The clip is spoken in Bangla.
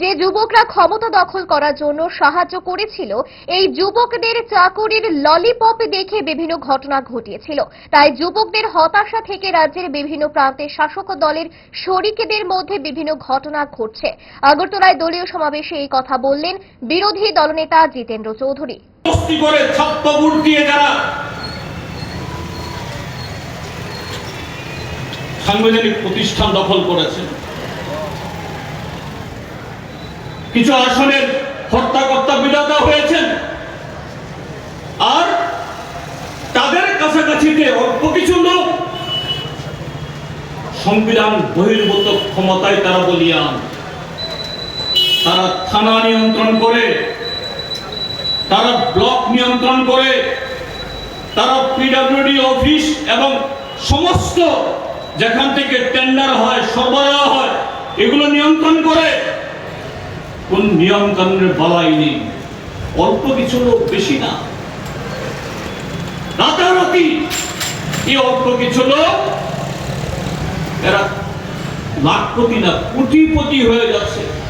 যে যুবকরা ক্ষমতা দখল করার জন্য সাহায্য করেছিল, এই যুবকদের চাকুরির ললিপপ দেখে বিভিন্ন ঘটনা ঘটিয়েছিল। তাই যুবকদের হতাশা থেকে রাজ্যের বিভিন্ন প্রান্তে শাসক দলের শরিকদের মধ্যে বিভিন্ন ঘটনা ঘটছে। আগরতলায় দলীয় সমাবেশে এই কথা বললেন বিরোধী দলনেতা জিতেন্দ্র চৌধুরী। সাংবিধানিক প্রতিষ্ঠান দখল করেছে কিছু আসনের হত্যাকর্তা বিধাতা হয়েছেন। আর তাদের কাছাকাছিতে অল্প কিছু লোক সংবিধান বহির্ভূত ক্ষমতায় তারা বলিয়ান। তারা থানা নিয়ন্ত্রণ করে, তারা ব্লক নিয়ন্ত্রণ করে, তারা পিডাব্লিউডি অফিস এবং সমস্ত যেখান থেকে টেন্ডার হয়, সরবরাহ হয়, এগুলো নিয়ন্ত্রণ করে। কোন নিয়ম কানুনের বালাই নেই। অল্প কিছু লোক বেশি না। রাতারাতি। এই অল্প কিছু লোক, এরা লাখপতি না, কোটিপতি হয়ে যাচ্ছে।